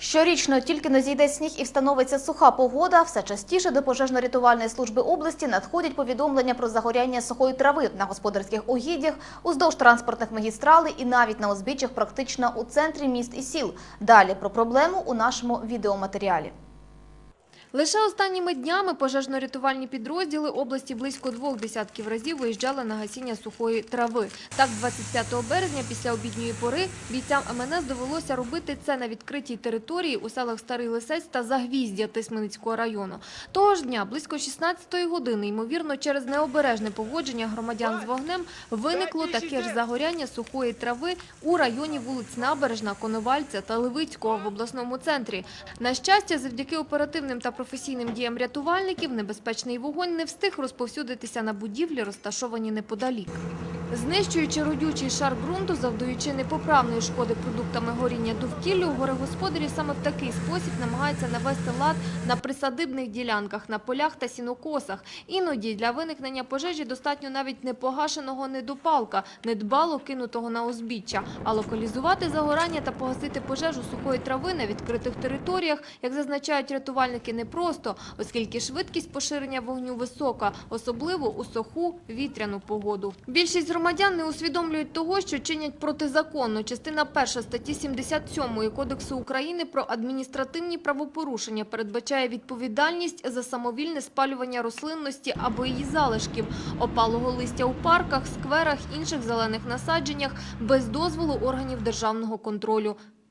Щорічно тільки не зійде сніг і встановиться суха погода, все частіше до пожежно-рятувальної служби області надходять повідомлення про загоряння сухої трави на господарських угіддях, уздовж транспортних магістралей і навіть на узбіччях практично у центрі міст і сіл. Далі про проблему у нашому відеоматеріалі. Лише останніми днями пожежно-рятувальні підрозділи області близько двох десятків разів виїжджали на гасіння сухої трави. Так, 25 березня після обідньої пори бійцям МНС довелося робити це на відкритій території у селах Старий Лисець та Загвіздя Тисменицького району. Того ж дня, близько 16-ї години, ймовірно, через необережне поводження громадян з вогнем, виникло таке ж загоряння сухої трави у районі вулиць Набережна, Коновальця та Левицького в обласному центрі. На щастя, завдяки оперативним та професійним діям рятувальників, небезпечний вогонь не встиг розповсюдитися на будівлі, розташовані неподалік. Знищуючи родючий шар ґрунту, завдаючи непоправної шкоди продуктами горіння довкіллю, горегосподарі саме в такий спосіб намагаються навести лад на присадибних ділянках, на полях та сінокосах. Іноді для виникнення пожежі достатньо навіть непогашеного недопалка, недбало кинутого на узбіччя. А локалізувати загорання та погасити пожежу сухої трави на відкритих територіях, як зазначають рятувальники, непросто, оскільки швидкість поширення вогню висока, особливо у суху вітряну погоду. Більшість громадян усвідомлюють того, що чинять протизаконно. Частина 1 статті 77 Кодексу України про адміністративні правопорушення передбачає відповідальність за самовільне спалювання рослинності або її залишків, опалого листя у парках, скверах, інших зелених насадженнях без дозволу органів державного контролю.